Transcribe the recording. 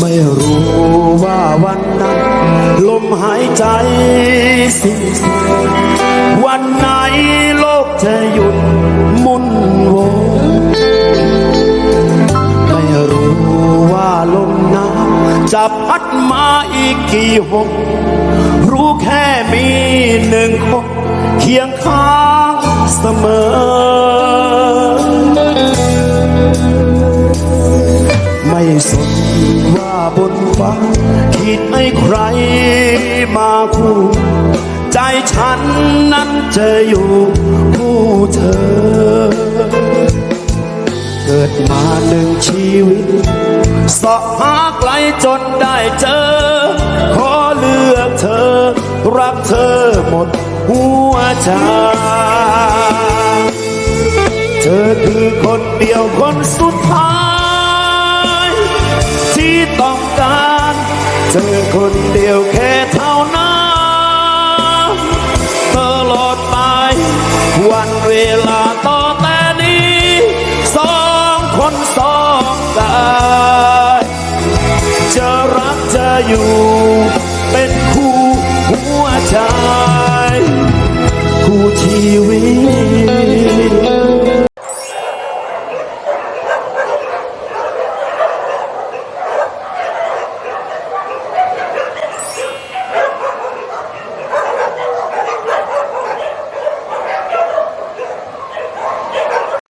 ไม่รู้ว่าวันนั้น ลมหายใจสิ้นสุดวันไหนโลกจะหยุดหมุนวนไม่รู้ว่าลมหนาวจะพัดมาอีกกี่หนรู้แค่มีหนึ่งคนเคียงข้างเสมอ ไม่สน ว่าบนฟ้าคิดให้ใครมาคู่ ใจฉันนั้นจะอยู่คู่เธอ เกิดมาหนึ่งชีวิตสาะหาไกลจนได้เจอ ขอเลือกเธอ รักเธอหมดหัวใจเธอคือคนเดียวคนสุดท้าย เธอคนเดียวแค่เท่านั้นตลอดไปวันเวลาต่อแต่นี้สองคนสองกายจะรักจะอยู่เป็นคู่หัวใจ คู่ชีวิต